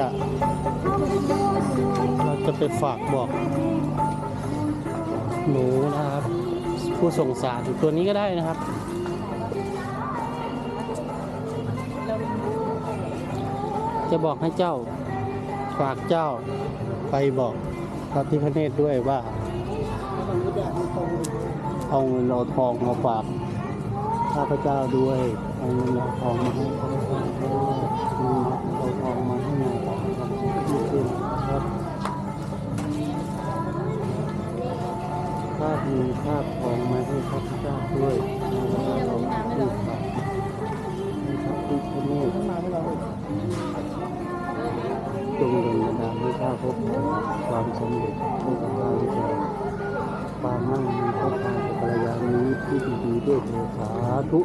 จะเราจะไปฝากบอก หนูนะครับ ผู้ส่งสารตัวนี้ก็ได้นะครับจะบอกให้เจ้าฝากเจ้าไปบอกพระพิฆเนศด้วยว่า เอาเงินเอาทองมาฝากข้าพเจ้าด้วยเอาเงินเอาทองมาให้ข้าพเจ้า ข้ามีภาพทองมาให้ข้าพเจ้าด้วยข้าพเจ้าเอาไปฝากให้พระพิฆเนศจงดลบันดาลให้ข้าพบความสำเร็จทุกประการเถิดความมั่งมีพระทางกัลยาณมิตรที่ดีด้วยเถิดสาธุ